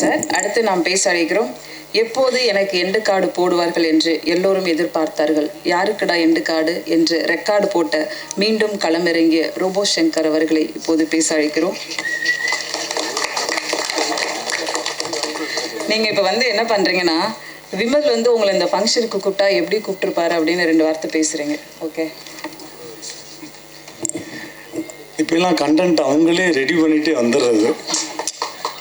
Sir அடுத்து நாம் பேச அழைக்கிறோம். எப்போது எனக்கு எண்டு கார்டு போடுவார்கள் என்று எல்லோரும் எதிர்பார்த்தார்கள். யாருக்குடா எண்டு கார்டு என்று ரெக்கார்டு போட்ட மீண்டும் களமிறங்கிய ரோபோ சங்கர் அவர்களை இப்போது பேச அழைக்கிறோம். நீங்க இப்ப வந்து என்ன பண்றீங்கன்னா விமல் வந்து உங்களை இந்த ஃபங்க்ஷனுக்கு கூப்பிட்டா எப்படி கூப்பிட்டுருப்பாரு அப்படின்னு ரெண்டு வார்த்தை பேசுறீங்க. ஓகே இப்பெல்லாம் கண்டென்ட் அவங்களே ரெடி பண்ணிட்டு வந்துடுறது.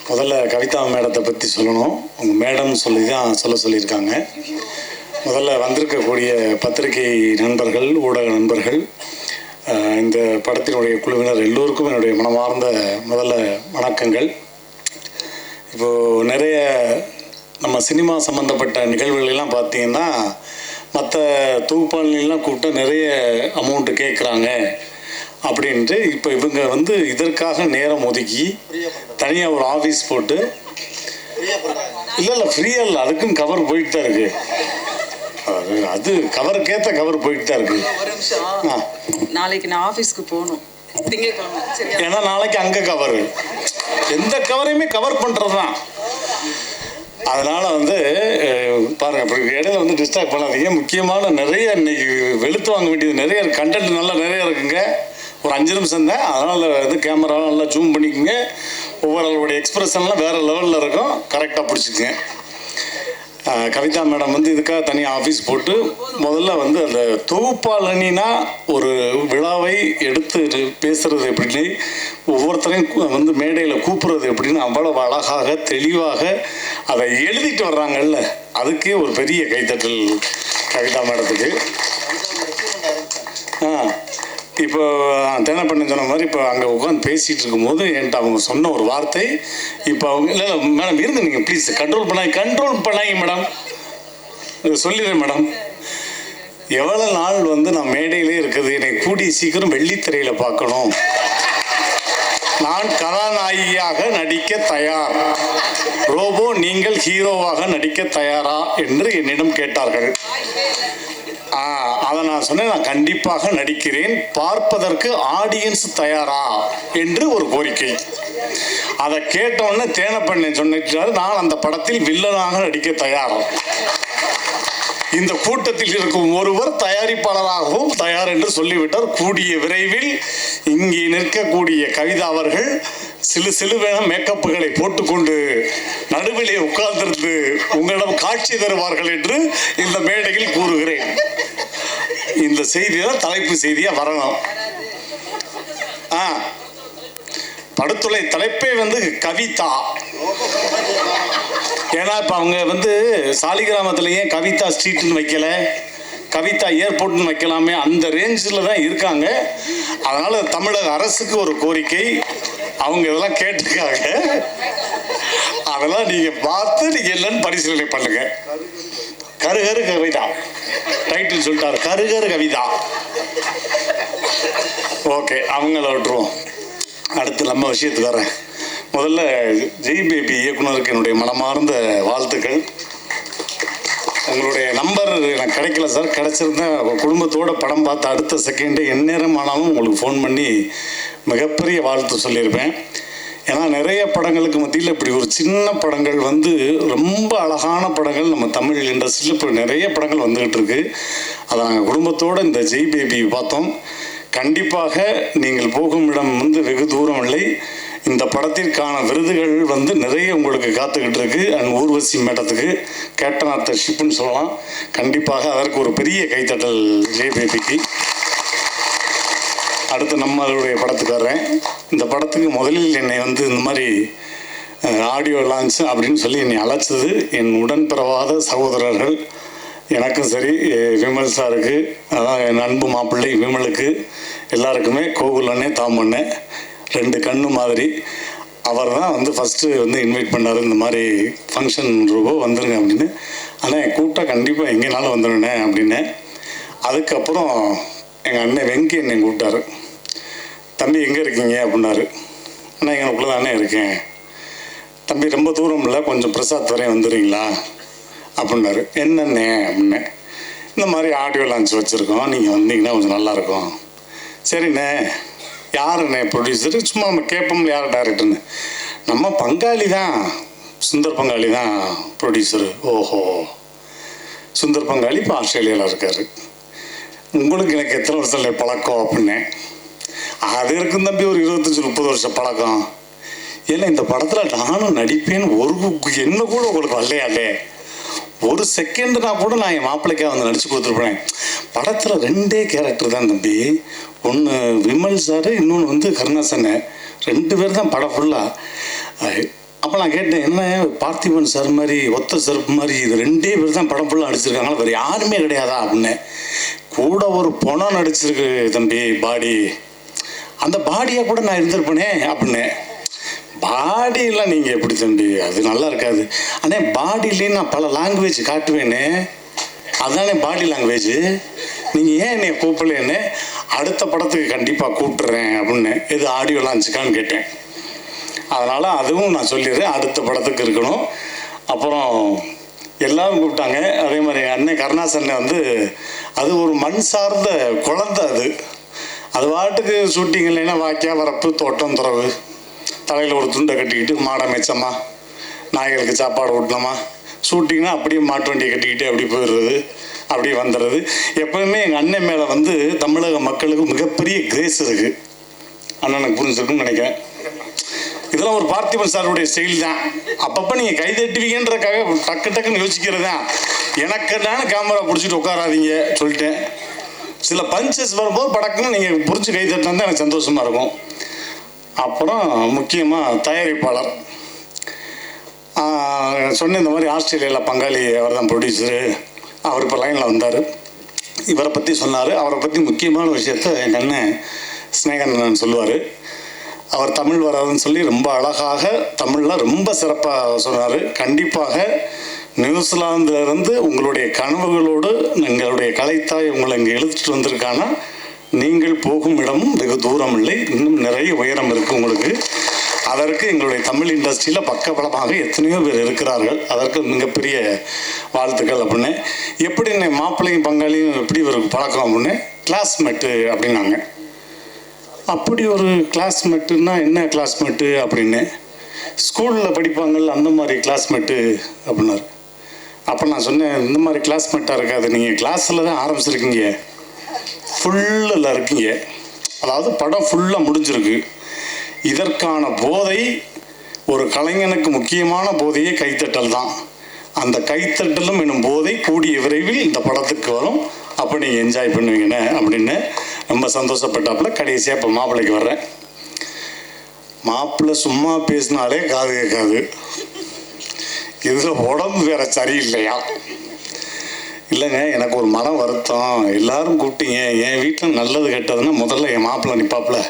முதல்ல கவிதா மேடத்தை பற்றி சொல்லணும். அவங்க மேடம் சொல்லி தான் சொல்ல சொல்லியிருக்காங்க. முதல்ல வந்திருக்கக்கூடிய பத்திரிகை நண்பர்கள் ஊடக நண்பர்கள் இந்த படத்தினுடைய குழுவினர் எல்லோருக்கும் என்னுடைய மனமார்ந்த முதல்ல வணக்கங்கள். இப்போது நிறைய நம்ம சினிமா சம்மந்தப்பட்ட நிகழ்வுகள் எல்லாம் பார்த்தீங்கன்னா மற்ற தொகுப்பாளிலாம் கூப்பிட்டா நிறைய அமௌண்ட்டு கேட்குறாங்க அப்படின்ட்டு இப்போ இவங்க வந்து இதற்காக நேரம் ஒதுக்கி தனியாக ஒரு ஆஃபீஸ் போட்டு இல்லை இல்லை ஃப்ரீயாக இல்லை அதுக்கும் கவர் போயிட்டு தான் இருக்கு. அது அது கவருக்கேற்ற கவர் போயிட்டு தான் இருக்கு. ஒரு நிமிஷம். ஆ. நாளைக்கு நான் ஆபீஸ்க்கு போகணும். ஏன்னா நாளைக்கு அங்கே கவர் எந்த கவரையுமே கவர் பண்ணுறது தான் அதனால் வந்து பாருங்கள் இடையில வந்து டிஸ்டர்ப் பண்ணாதீங்க. முக்கியமான நிறைய இன்னைக்கு வெளுத்து வாங்க வேண்டியது நிறைய கண்டென்ட் நல்லா நிறைய இருக்குங்க. ஒரு அஞ்சு நிமிஷம் தான். அதனால் வந்து கேமரா நல்லா ஜூம் பண்ணிக்கோங்க. ஒவ்வொருவருடைய எக்ஸ்பிரஷன்லாம் வேறு லெவலில் இருக்கும். கரெக்டாக பிடிச்சிக்கங்க. கவிதா மேடம் வந்து இதுக்காக தனியாக ஆஃபீஸ் போட்டு முதல்ல வந்து அந்த தொகுப்பாளனா ஒரு விழாவை எடுத்து பேசுறது எப்படின்னு ஒவ்வொருத்தரையும் வந்து மேடையில் கூப்பிடுறது எப்படின்னு அவ்வளவு அழகாக தெளிவாக அதை எழுதிட்டு வர்றாங்கல்ல? அதுக்கே ஒரு பெரிய கைத்தட்டல் கவிதா மேடத்துக்கு. ஆ. இப்போ தேனப்பண்ணன் சொன்ன மாதிரி இப்போ அங்கே உட்காந்து பேசிகிட்டு இருக்கும்போது என்கிட்ட அவங்க சொன்ன ஒரு வார்த்தை இப்போ அவங்க இல்லை இல்லை மேடம் இருந்து நீங்கள் ப்ளீஸ் கண்ட்ரோல் பண்ணாங்க கண்ட்ரோல் பண்ணாங்க மேடம். சொல்லிடுறேன் மேடம். எவ்வளோ நாள் வந்து நான் மேடையிலே இருக்குது என்னை கூடிய சீக்கிரம் வெள்ளித்திரையில் பார்க்கணும். நான் கதாநாயகியாக நடிக்க தயார். ரோபோ நீங்கள் ஹீரோவாக நடிக்க தயாரா என்று என்னிடம் கேட்டார்கள். ஆ, அதை நான் சொன்னேன் நான் கண்டிப்பாக நடிக்கிறேன். பார்ப்பதற்கு ஆடியன்ஸ் தயாரா? என்று ஒரு கோரிக்கை. அதை கேட்டவுடனே தேனப்பண்ணன் சொன்னிட்டாரு நான் அந்த படத்தில் வில்லனாக நடிக்க தயார். இந்த கூட்டத்தில் இருக்கும் ஒருவர் தயாரிப்பாளராகவும் தயார் என்று சொல்லிவிட்டார். கூடிய விரைவில் இங்கே நிற்கக்கூடிய கவிதா அவர்கள் சிலு சிலுவென மேக்கப்புகளை போட்டுக்கொண்டு நடுவிலே உட்கார்ந்திருந்து உங்களிடம் காட்சி தருவார்கள் என்று இந்த மேடையில் கூறுகிறேன். இந்த செய்தி தான் தலைப்பு செய்தியாக வரணும். ஆ. படுத்துளை தலைப்பே வந்து கவிதா. ஏன்னா இப்போ அவங்க வந்து சாலிகிராமத்தில் ஏன் கவிதா ஸ்ட்ரீட்னு வைக்கல? கவிதா ஏர்போர்ட்னு வைக்கலாமே? அந்த ரேஞ்சில் தான் இருக்காங்க. அதனால் தமிழக அரசுக்கு ஒரு கோரிக்கை. அவங்க இதெல்லாம் கேட்டிருக்காங்க. அதெல்லாம் நீங்கள் பார்த்து நீங்கள் என்னன்னு பரிசீலனை பண்ணுங்கள் கரு கரு கவிதா. டைட்டில் சொல்லிட்டாரு. கருகர் கவிதா. ஓகே அவங்கள விட்டுருவோம். அடுத்து நம்ம விஷயத்துக்கு வரேன் முதல்ல ஜெய் பேபி இயக்குனருக்கு என்னுடைய மனமார்ந்த வாழ்த்துக்கள். உங்களுடைய நம்பர் எனக்கு கிடைக்கல சார் கிடச்சிருந்தேன் குடும்பத்தோட படம் பார்த்த அடுத்த செகண்டே எந்நேரம் ஆனாலும் உங்களுக்கு ஃபோன் பண்ணி மிகப்பெரிய வாழ்த்து சொல்லியிருப்பேன். ஏன்னா நிறைய படங்களுக்கு மத்தியில் இப்படி ஒரு சின்ன படங்கள் வந்து ரொம்ப அழகான படங்கள். நம்ம தமிழ் இண்டஸ்ட்ரியில் இப்போ நிறைய படங்கள் வந்துக்கிட்டு இருக்கு. அதை நாங்கள் குடும்பத்தோடு இந்த ஜெய் பேபி பார்த்தோம். கண்டிப்பாக நீங்கள் போகும் இடம் வந்து வெகு தூரம் இல்லை. இந்த படத்திற்கான விருதுகள் வந்து நிறைய உங்களுக்கு காத்துக்கிட்டு இருக்கு. அண்ட் ஊர்வசி மேடத்துக்கு கேப்டன் ஆஃப் த ஷிப்னு சொல்லலாம். கண்டிப்பாக அதற்கு ஒரு பெரிய கைத்தட்டல் ஜெய் பேபிக்கு. அடுத்து நம்மளுடைய படத்துக்கு வர்றேன் இந்த படத்துக்கு முதலில் என்னை வந்து இந்த மாதிரி ஆடியோ லான்ச் அப்படின்னு சொல்லி என்னை அழைச்சது என் உடன் பிறவாத சகோதரர்கள். எனக்கும் சரி விமல் சாருக்கு அதான் என் அன்பு மாப்பிள்ளை விமலுக்கு எல்லாருக்குமே கோகுல் அண்ணே தாமண்ணே ரெண்டு கண்ணு மாதிரி. அவர் தான் வந்து ஃபஸ்ட்டு வந்து இன்வைட் பண்ணார் இந்த மாதிரி ஃபங்க்ஷன் ரூபோ வந்துருங்க அப்படின்னு. ஆனால் என் கூப்பிட்டா கண்டிப்பாக எங்கேனாலும் வந்துடுனே அப்படின்னு. அதுக்கப்புறம் எங்கள் அண்ணன் வெங்கி என்னை கூப்பிட்டாரு. தம்பி எங்கே இருக்கீங்க? அப்படின்னாரு. அண்ணா எங்களுக்குள்ள தானே இருக்கேன். தம்பி ரொம்ப தூரம் இல்லை. கொஞ்சம் பிரசாத் வரையும் வந்துடுறீங்களா? அப்படின்னாரு. என்னண்ணே? அப்படின்னேன். இந்த மாதிரி ஆடியோ லான்ச் வச்சுருக்கோம். நீங்கள் வந்தீங்கன்னா கொஞ்சம் நல்லாயிருக்கும். சரிண்ணே. யாருண்ணே ப்ரொடியூசர் சும்மா நம்ம கேட்போம்ல யார் டேரக்டர்னு நம்ம பங்காளி தான். சுந்தர் பங்காளி தான் ப்ரொடியூசரு ஓஹோ. சுந்தர் பங்காளி இப்போ ஆஸ்திரேலியாவில் இருக்கார். உங்களுக்கு எனக்கு எத்தனை வருஷம் பழக்கம்? அப்படின்னேன். அது இருக்கும் தம்பி ஒரு இருபத்தஞ்சி முப்பது வருஷம் பழக்கம். இல்லை இந்த படத்தில் நானும் நடிப்பேன்னு ஒரு என்ன கூட உங்களுக்கு வரலையாலே ஒரு செகண்ட்னா கூட நான் என் மாப்பிள்ளைக்காக வந்து நடிச்சு கொடுத்துருப்பேன். படத்தில் ரெண்டே கேரக்டர் தான் தம்பி. ஒன்று விமல் சார் இன்னொன்று வந்து கருணாசன். ரெண்டு பேர் தான் படம் ஃபுல்லாக அப்போ நான் கேட்டேன் என்ன பார்த்திபன் சார் மாதிரி ஒத்த செருப்பு மாதிரி இது ரெண்டே பேர் தான் படம் ஃபுல்லாக நடிச்சிருக்காங்களா? வேறு யாருமே கிடையாதா அப்படின்னு. கூட ஒரு பொணம் நடிச்சிருக்கு தம்பி பாடி. அந்த பாடியாக கூட நான் இருந்திருப்பேனே அப்படின்னு. பாடியெல்லாம் நீங்கள் எப்படி தம்பி? அது நல்லா இருக்காது. ஆனால் பாடியிலேயே நான் பல லாங்குவேஜ் காட்டுவேனே. அதானே பாடி லாங்குவேஜ் நீங்கள் ஏன் என்னை கூப்பிடலன்னு அடுத்த படத்துக்கு கண்டிப்பாக கூப்பிட்டுறேன் அப்படின்னு இது ஆடியோ லான்ச்சுக்கான்னு கேட்டேன். அதனால் அதுவும் நான் சொல்லிடுறேன். அடுத்த படத்துக்கு இருக்கணும். அப்புறம் எல்லாரும் கூப்பிட்டாங்க. அதே மாதிரி அண்ணன் கருணாசன் வந்து அது ஒரு மண் சார்ந்த குழந்தை அது. அது பாட்டுக்கு ஷூட்டிங் இல்லைன்னா வாய்க்கா வரப்பு தோட்டம் துறவு. தலையில் ஒரு துண்டை கட்டிக்கிட்டு மாடை மேய்ச்சம்மா நாய்களுக்கு சாப்பாடு ஊட்டணுமா ஷூட்டிங்னா அப்படியே மாட்டு வண்டியை கட்டிக்கிட்டு அப்படி போயிடுறது அப்படியே வந்துடுறது. எப்பவுமே எங்கள் அண்ணன் மேலே வந்து தமிழக மக்களுக்கு மிகப்பெரிய கிரேஸ் இருக்குது அண்ணனுக்கு புரிஞ்சிருக்குன்னு நினைக்கிறேன். இதெல்லாம் ஒரு பார்த்திபன் சாருடைய ஸ்டைல் தான். அப்பப்போ நீங்கள் கை தட்டுவீங்கன்றக்காக டக்கு டக்குன்னு யோசிக்கிறது தான் எனக்கு தானே கேமரா பிடிச்சிட்டு உட்காராதீங்க சொல்லிட்டேன். சில பஞ்சஸ் வரும்போது படக்குன்னு நீங்கள் பிடிச்சி கை தட்டினா எனக்கு சந்தோஷமாக இருக்கும். அப்புறம் முக்கியமாக தயாரிப்பாளர். சொன்ன இந்த மாதிரி ஆஸ்திரேலியாவில் பங்காளி அவர் தான் ப்ரொடியூசரு அவர் இப்போ லைனில் வந்தார். இவரை பற்றி சொன்னார். அவரை பற்றி முக்கியமான விஷயத்த எங்கள் அண்ணன் ஸ்னேகன் சொல்லுவார். அவர் தமிழ் வராதுன்னு சொல்லி ரொம்ப அழகாக தமிழில் ரொம்ப சிறப்பாக சொன்னார். கண்டிப்பாக நியூசிலாந்திலிருந்து உங்களுடைய கனவுகளோடு எங்களுடைய கலைத்தாய் உங்களை இங்கே இழுத்துட்டு வந்திருக்கானா? நீங்கள் போகும் இடமும் வெகு தூரம் இல்லை. இன்னும் நிறைய உயரம் இருக்குது உங்களுக்கு. அதற்கு எங்களுடைய தமிழ் இண்டஸ்ட்ரியில் பக்கபலமாக எத்தனையோ பேர் இருக்கிறார்கள். அதற்கு மிகப்பெரிய வாழ்த்துக்கள் அப்படின்னு. எப்படி என்னை மாப்பிள்ளையும் பங்காளியும் எப்படி ஒரு பழக்கம் அப்படின்னு? கிளாஸ்மேட்டு அப்படின்னாங்க. அப்படி ஒரு கிளாஸ்மேட்டுன்னா என்ன கிளாஸ்மேட்டு அப்படின்னு? ஸ்கூலில் படிப்பாங்கள்ல அந்த மாதிரி கிளாஸ்மேட்டு அப்படின்னாரு. அப்போ நான் சொன்னேன் இந்த மாதிரி கிளாஸ்மேட்டாக இருக்காது நீங்கள் கிளாஸில் தான் ஆரம்பிச்சிருக்கீங்க. ஃபுல்லில் இருக்கீங்க. அதாவது படம் ஃபுல்லாக முடிஞ்சிருக்கு. இதற்கான போதை ஒரு கலைஞனுக்கு முக்கியமான போதையே கைத்தட்டல் தான். அந்த கைத்தட்டலும் என்னும் போதை கூடிய விரைவில் இந்த படத்துக்கு வரும். அப்போ நீங்கள் என்ஜாய் பண்ணுவீங்கண்ணே அப்படின்னு ரொம்ப சந்தோஷப்பட்டாப்புல. கடைசியாக இப்போ மாப்பிள்ளைக்கு வர்றேன். மாப்பிள்ளை சும்மா பேசினாலே காது கேட்காது. இதில் உடம்பு வேற சரியில்லையா? இல்லைங்க எனக்கு ஒரு மனம் வருத்தம். எல்லாரும் கூப்பிட்டீங்க. என் வீட்டில் நல்லது கெட்டதுன்னா முதல்ல என் மாப்பிள்ளை நிற்பாப்புல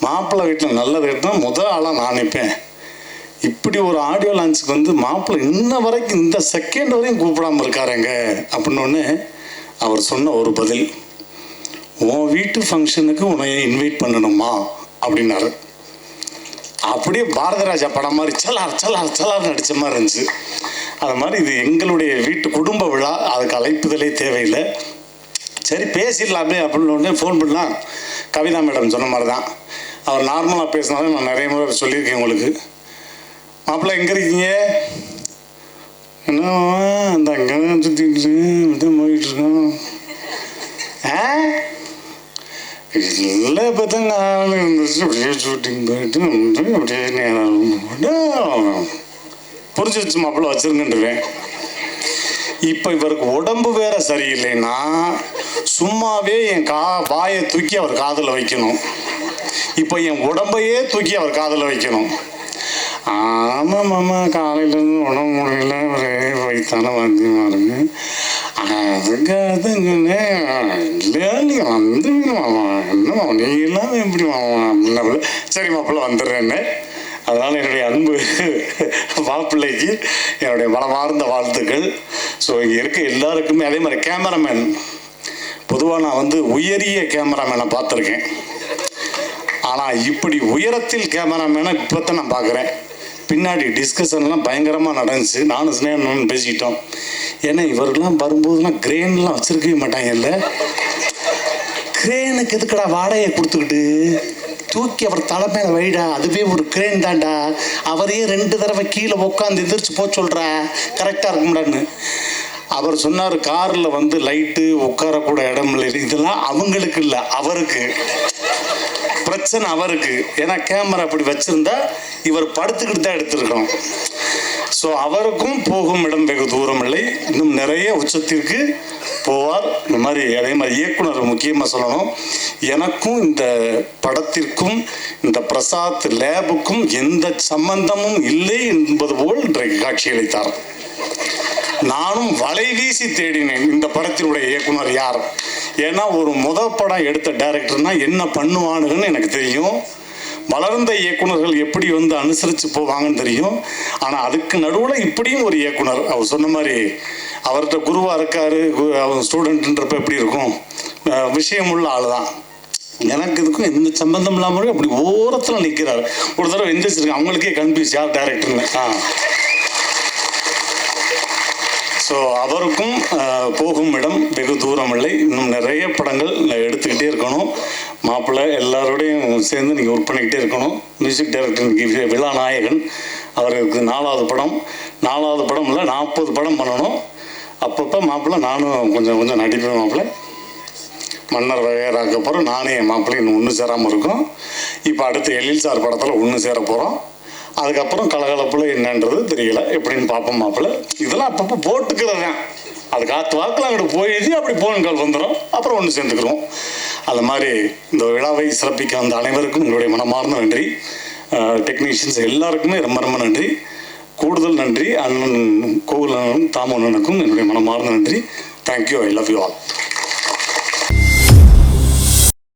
மாப்பிள்ளை வீட்டில் நல்லது கெட்டதுனா முதல் ஆளாக நான் நிற்பேன் இப்படி ஒரு ஆடியோ லான்ச்சுக்கு வந்து மாப்பிள்ளை இன்ன வரைக்கும் இந்த செகண்ட் வரையும் கூப்பிடாமல் இருக்காருங்க. அப்படின்னு அவர் சொன்ன ஒரு பதில் உன் வீட்டு ஃபங்க்ஷனுக்கு உன்னை இன்வைட் பண்ணணுமா? அப்படின்னாரு. அப்படியே பாரதராஜா படம் மாதிரி சலார் சலார் சலார் நடித்த மாதிரி இருந்துச்சு. அது மாதிரி இது எங்களுடைய வீட்டு குடும்ப விழா அதுக்கு அழைப்புதலே தேவையில்லை. சரி பேசிடலாமே அப்படின்னு உடனே ஃபோன் பண்ணலாம் கவிதா மேடம் சொன்ன மாதிரி தான் அவர் நார்மலாக பேசினாலும் நான் நிறைய முறை சொல்லியிருக்கேன் உங்களுக்கு. மாப்பிள்ளை எங்கே இருக்கீங்க? என்ன அந்த அங்கே சுற்றிட்டு போயிட்டுருக்கோம் இருக்கோம். ஆ? இல்லை இப்போ தான் இருந்துச்சு அப்படியே ஷூட்டிங் போயிட்டு வந்து அப்படியே நேரம் புரிஞ்சிருச்சு மாப்பிள்ள வச்சிருங்கன்றேன் இப்போ இவருக்கு உடம்பு வேற சரியில்லைன்னா சும்மாவே என் கா வாயை தூக்கி அவர் காதில் வைக்கணும் இப்போ என் உடம்பையே தூக்கி அவர் காதில் வைக்கணும் ஆமாம் மாமா காலையிலேருந்து உடம்பு முடியல ஒரே வயிற்றான வந்து பாருங்க அதுக்கு அதுங்கண்ணே இல்லையா நீங்கள் வந்துருவீங்க மாமா என்ன நீ இல்லாமல் எப்படி மாமா சரி மாப்பிள்ள வந்துடுறேன்னு. அதனால் என்னுடைய அன்பு மாப்பிள்ளைக்கு என்னுடைய மனமார்ந்த வாழ்த்துக்கள். ஸோ இங்கே இருக்க எல்லாருக்குமே அதே மாதிரி கேமராமேன். பொதுவாக நான் வந்து உயரிய கேமராமேனை பார்த்துருக்கேன். ஆனால் இப்படி உயரத்தில் கேமராமேனை இப்போ தான் நான் பார்க்குறேன். பின்னாடி டிஸ்கஷன்லாம் பயங்கரமாக நடந்துச்சு. நானும் ஸ்னேகனும் பேசிக்கிட்டோம். ஏன்னா இவரெல்லாம் வரும்போதெல்லாம் வச்சுருக்கவே மாட்டாங்க மாட்டாங்கல்ல கிரேனுக்கு எதுக்குடா வாடகையை கொடுத்துக்கிட்டு? தூக்கி அவர் தலைமையில வைடா அதுவே ஒரு கிரேன் தான்டா. அவரையே ரெண்டு தடவை கீழே உட்காந்து எந்திரிச்சு போக சொல்கிறா கரெக்டாக இருக்கும்டான்னு. அவர் சொன்னார் காரில் வந்து லைட்டு உட்காரக்கூட இடம் இல்லை. இதெல்லாம் அவங்களுக்கு இல்லை அவருக்கு. பிரச்சனை அவருக்கு. ஏன்னா கேமரா அப்படி வச்சுருந்தா இவர் படுத்துக்கிட்டு தான் எடுத்திருக்கோம் ஸோ அவருக்கும் போகும் இடம் வெகு தூரம் இல்லை இன்னும் நிறைய உச்சத்திற்கு போவார். இந்த மாதிரி அதே மாதிரி இயக்குனர் முக்கியமாக சொல்லணும். எனக்கும் இந்த படத்திற்கும் இந்த பிரசாத் லேபுக்கும் எந்த சம்பந்தமும் இல்லை என்பது போல் இன்றைக்கு காட்சியளித்தார் நானும் வலை வீசி தேடினேன். இந்த படத்தினுடைய இயக்குனர் யார்? ஏன்னா ஒரு முத படம் எடுத்த டைரக்டர்னா என்ன பண்ணுவானுங்கன்னு எனக்கு தெரியும். வளர்ந்த இயக்குனர்கள் எப்படி வந்து அனுசரித்து போவாங்கன்னு தெரியும். ஆனால் அதுக்கு நடுவில் இப்படியும் ஒரு இயக்குனர் அவர் சொன்ன மாதிரி அவர்கிட்ட குருவாக இருக்காரு கு- அவர் ஸ்டூடெண்ட்ன்றப்ப எப்படி இருக்கும்? விஷயமுள்ள ஆள் தான் எனக்கு இதுக்கும் எந்த சம்பந்தம் இல்லாமல் அப்படி ஓரத்தில் நிற்கிறார் ஒரு தடவை எந்திரிச்சிருக்கு அவங்களுக்கே கன்ஃபியூஸ் யார் டேரக்டர்னு ஆ. ஸோ அவருக்கும் போகும் இடம் வெகு தூரம் இல்லை இன்னும் நிறைய படங்கள் எடுத்துக்கிட்டே இருக்கணும். மாப்பிள்ளை எல்லாரோடையும் சேர்ந்து நீங்கள் ஒர்க் பண்ணிக்கிட்டே இருக்கணும். மியூசிக் டைரக்டர் விழா நாயகன். அவருக்கு நாலாவது படம். நாலாவது படம் இல்லை நாற்பது படம் பண்ணணும். அப்பப்போ மாப்பிள்ளை நானும் கொஞ்சம் கொஞ்சம் நடிப்பேன் மாப்பிள்ளை. மன்னர் வகையறாக்கு அப்புறம் நானே என் மாப்பிள்ளையும் இன்னும் ஒன்று சேராமல் இருக்கும். இப்போ அடுத்து எழில் சார் படத்தில் ஒன்று சேர போகிறோம் அதுக்கப்புறம் கலகலப்பில் என்னன்றது தெரியல. எப்படின்னு பார்ப்போம் மாப்பிள்ளை. இதெல்லாம் அப்பப்போ போட்டுக்கிறது தான் அது காற்று வாக்கில் அங்கிட்டு போயிடுச்சு அப்படி போன் கால் வந்துடும் அப்புறம் ஒன்று சேர்ந்துக்கிறோம் அது மாதிரி இந்த விழாவை சிறப்பிக்க வந்த அனைவருக்கும் உங்களுடைய மனமார்ந்த நன்றி. டெக்னீஷியன்ஸ் எல்லாருக்குமே ரொம்ப ரொம்ப நன்றி. கூடுதல் நன்றி. அண்ணன் கோவில் அண்ணனும் தாமு அண்ணனுக்கும் என்னுடைய மனமார்ந்த நன்றி. Thank you I love you all